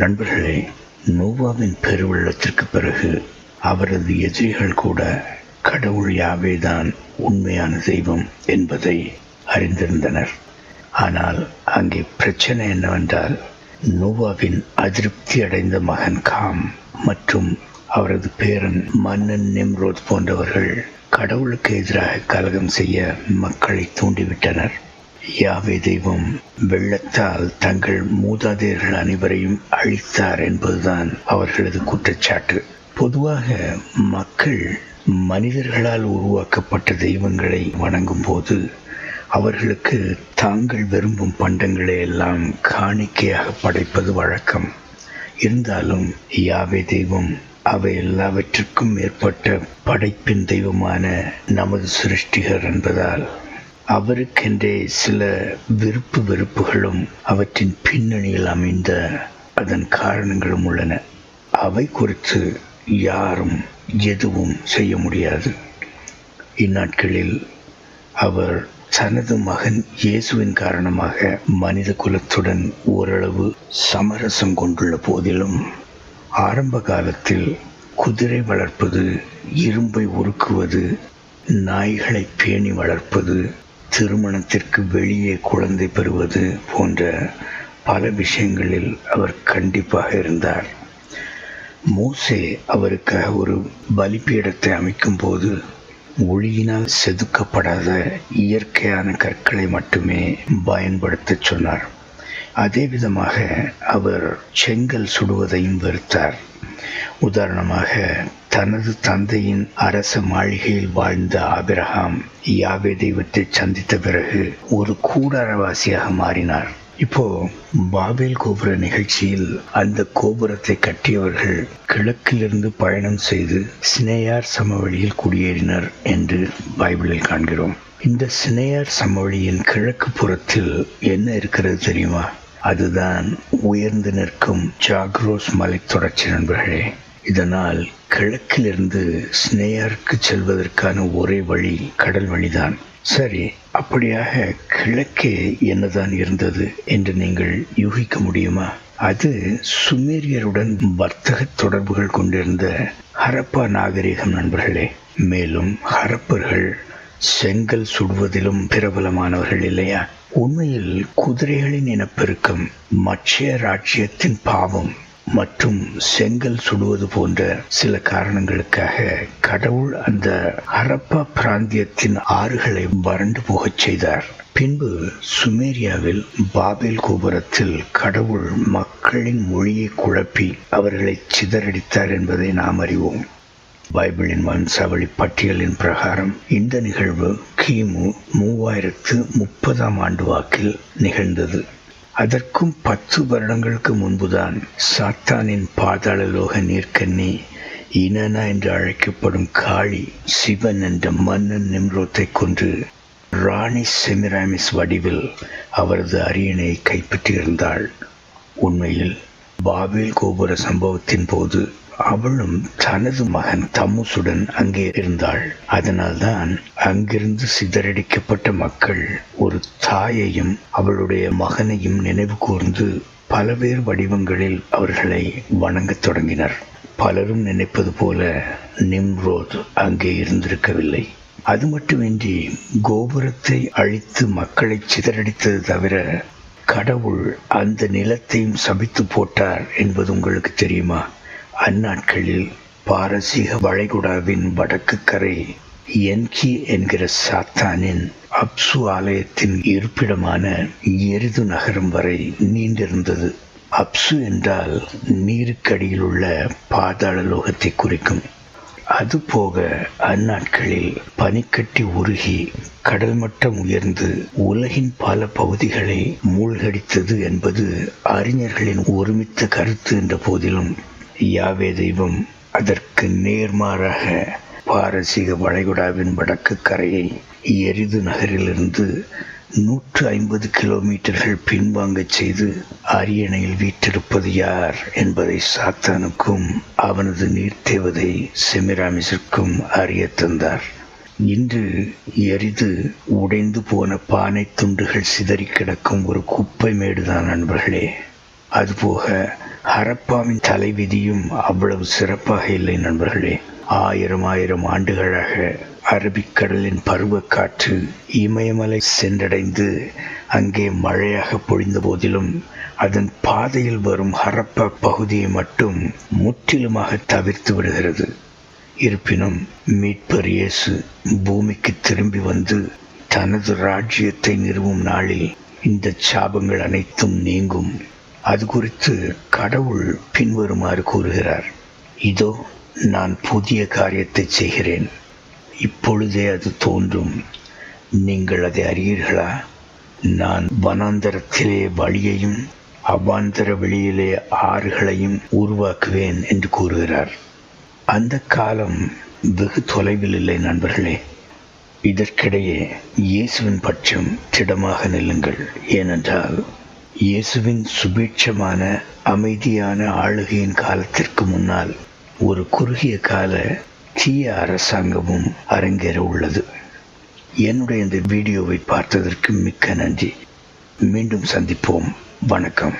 நண்பர்களே நோவாவின் பெருவெள்ளத்திற்கு பிறகு அவரது எதிரிகள் கூட கடவுள் யாவேதான் உண்மையான தெய்வம் என்பதை அறிந்திருந்தனர். ஆனால் அங்கே பிரச்சனை என்னவென்றால் நோவாவின் அதிருப்தி அடைந்த மகன் காம் மற்றும் அவரது பேரன் மன்னன் நிம்ரோத் போன்றவர்கள் கடவுளுக்கு எதிராக கலகம் செய்ய மக்களை தூண்டிவிட்டனர். யாவே தெய்வம் வெள்ளத்தால் தங்கள் மூதாதையர்கள் அனைவரையும் அழித்தார் என்பதுதான் அவர்களது குற்றச்சாட்டு. பொதுவாக மக்கள் மனிதர்களால் உருவாக்கப்பட்ட தெய்வங்களை வணங்கும் போது அவர்களுக்கு தாங்கள் விரும்பும் பண்டங்களை எல்லாம் காணிக்கையாக படைப்பது வழக்கம். இருந்தாலும் யாவே தெய்வம் அவை எல்லாவற்றிற்கும் மேற்பட்ட படைப்பின் தெய்வமான நமது சிருஷ்டிகர் என்பதால் அவருக்கென்றே சில விருப்பு வெறுப்புகளும் அவற்றின் பின்னணியில் அமைந்த அதன் காரணங்களும் உள்ளன. அவை குறித்து யாரும் எதுவும் செய்ய முடியாது. இந்நாட்களில் அவர் தனது மகன் இயேசுவின் காரணமாக மனித குலத்துடன் ஓரளவு சமரசம் கொண்டுள்ள போதிலும் ஆரம்ப காலத்தில் குதிரை வளர்ப்பது இரும்பை உருக்குவது நாய்களை பேணி வளர்ப்பது திருமணத்திற்கு வெளியே குழந்தை பெறுவது போன்ற பல விஷயங்களில் அவர் கண்டிப்பாக இருந்தார். மோசே அவருக்காக ஒரு பலிப்பீடத்தை அமைக்கும் போது ஒளியினால் செதுக்கப்படாத இயற்கையான கற்களை மட்டுமே பயன்படுத்த சொன்னார். அதே விதமாக அவர் செங்கல் சுடுவதையும் வெறுத்தார். உதாரணமாக தனது தந்தையின் அரச மாளிகையில் வாழ்ந்த ஆபிரகாம் யாவே தெய்வத்தை சந்தித்த பிறகு ஒரு கூடாரவாசியாக மாறினார். இப்போ பாபேல் கோபுர நிகழ்ச்சியில் அந்த கோபுரத்தை கட்டியவர்கள் கிழக்கிலிருந்து பயணம் செய்து சினேயார் சமவெளியில் குடியேறினர் என்று பைபிளில் காண்கிறோம். இந்த சினேயார் சமவெளியின் கிழக்கு புறத்தில் என்ன இருக்கிறது தெரியுமா? அதுதான் உயர்ந்து நிற்கும் ஜாக்ரோஸ் மலைத்தொடர்ச்சி நண்பர்களே. இதனால் கிழக்கிலிருந்து ஸ்னேயருக்கு செல்வதற்கான ஒரே வழி கடல் வழிதான். சரி அப்படியாக கிழக்கே என்னதான் இருந்தது என்று நீங்கள் யூகிக்க முடியுமா? அது சுமேரியருடன் வர்த்தக தொடர்புகள் கொண்டிருந்த ஹரப்பா நாகரிகம் நண்பர்களே. மேலும் ஹரப்பர்கள் செங்கல் சுடுவதிலும் பிரபலமானவர்கள் இல்லையா? உண்மையில் குதிரைகளின் இனப்பெருக்கம் மட்சிய ராஜ்யத்தின் பாவம். மற்றும் செங்கல் சுடுவது போன்ற சில காரணங்களுக்காக கடவுள் அந்த ஹரப்பா பிராந்தியத்தின் ஆறுகளை வறண்டு போகச் செய்தார். பின்பு சுமேரியாவில் பாபேல் கோபுரத்தில் கடவுள் மக்களின் மொழியை குழப்பி அவர்களை சிதறடித்தார் என்பதை நாம் அறிவோம். பைபிளின் வம்சாவளி பட்டியலின் பிரகாரம் இந்த நிகழ்வு கிமு மூவாயிரத்து முப்பதாம் ஆண்டு வாக்கில் நிகழ்ந்தது. அதற்கும் பத்து வருடங்களுக்கு முன்புதான் சாத்தானின் பாதாளலோக நீர்க்கண்ணி இனனா என்று அழைக்கப்படும் காளி சிவன் என்ற மன்னன் நிம்ரோத்தை கொன்று ராணி செமிராமிஸ் வடிவில் அவரது அரியணையை கைப்பற்றியிருந்தாள். உண்மையில் பாபேல் கோபுர சம்பவத்தின் போது அவளும் தனது மகன் தமுசுடன் அங்கே இருந்தாள். அதனால்தான் அங்கிருந்து சிதறடிக்கப்பட்ட மக்கள் ஒரு தாயையும் அவளுடைய மகனையும் நினைவு கூர்ந்து பலவேறு வடிவங்களில் அவர்களை வணங்கத் தொடங்கினர். பலரும் நினைப்பது போல நிம்ரோத் அங்கே இருந்திருக்கவில்லை. அது மட்டுமின்றி கோபுரத்தை அழித்து மக்களை சிதறடித்தது தவிர கடவுள் அந்த நிலத்தையும் சபித்து போட்டார் என்பது உங்களுக்கு தெரியுமா? அந்நாட்களில் பாரசீக வளைகுடாவின் வடக்கு கரை என்கி என்கிற சாத்தானின் அப்சு ஆலயத்தின் இருப்பிடமான எரிது நகரம் வரை நீண்டிருந்தது. அப்சு என்றால் நீருக்கடியில் உள்ள பாதாள லோகத்தை குறிக்கும். அதுபோக அந்நாட்களில் பனிக்கட்டி உருகி கடல் மட்டம் உயர்ந்து உலகின் பல பகுதிகளை மூழ்கடித்தது என்பது அறிஞர்களின் ஒருமித்த கருத்து என்ற போதிலும் யாவே தெய்வம். அதற்கு நேர்மாறாக பாரசீக வளைகுடாவின் வடக்கு கரையை எரிது நகரிலிருந்து நூற்று ஐம்பது கிலோமீட்டர்கள் பின்வாங்கச் செய்து அரியணையில் வீற்றிருப்பது யார் என்பதை சாத்தானுக்கும் அவனது நீர்த்தேவதை செமிராமிஸிற்கும் அறிய தந்தார். இன்று எரிது உடைந்து போன பானை துண்டுகள் சிதறி கிடக்கும் ஒரு குப்பை மேடுதான் நண்பர்களே. அதுபோக ஹரப்பாவின் தலைவிதியும் அவ்வளவு சிறப்பாக இல்லை நண்பர்களே. ஆயிரம் ஆயிரம் ஆண்டுகளாக அரபிக்கடலின் பருவக்காற்று இமயமலை சென்றடைந்து அங்கே மழையாக பொழிந்த போதிலும் அதன் பாதையில் வரும் ஹரப்பா பகுதியை மட்டும் முற்றிலுமாக தவிர்த்து விடுகிறது. இருப்பினும் மீட்பர் இயேசு பூமிக்கு திரும்பி வந்து தனது ராஜ்யத்தை நிறுவும் நாளில் இந்த சாபங்கள் அனைத்தும் நீங்கும். அது குறித்து கடவுள் பின்வருமாறு கூறுகிறார். இதோ நான் புதிய காரியத்தை செய்கிறேன். இப்பொழுதே அது தோன்றும். நீங்கள் அதை அறியீர்களா? நான் வனாந்தரத்திலே வழியையும் அவாந்தர வெளியிலே ஆறுகளையும் உருவாக்குவேன் என்று கூறுகிறார். அந்த காலம் வெகு தொலைவில் இல்லை நண்பர்களே. இதற்கிடையே இயேசுவின் பட்சம் திடமாக நில்லுங்கள். ஏனென்றால் இயேசுவின் சுபீட்சமான அமைதியான ஆளுகையின் காலத்திற்கு முன்னால் ஒரு குறுகிய கால தீய அரசாங்கமும் அரங்கேற உள்ளது. என்னுடைய இந்த வீடியோவை பார்த்ததற்கு மிக்க நன்றி. மீண்டும் சந்திப்போம். வணக்கம்.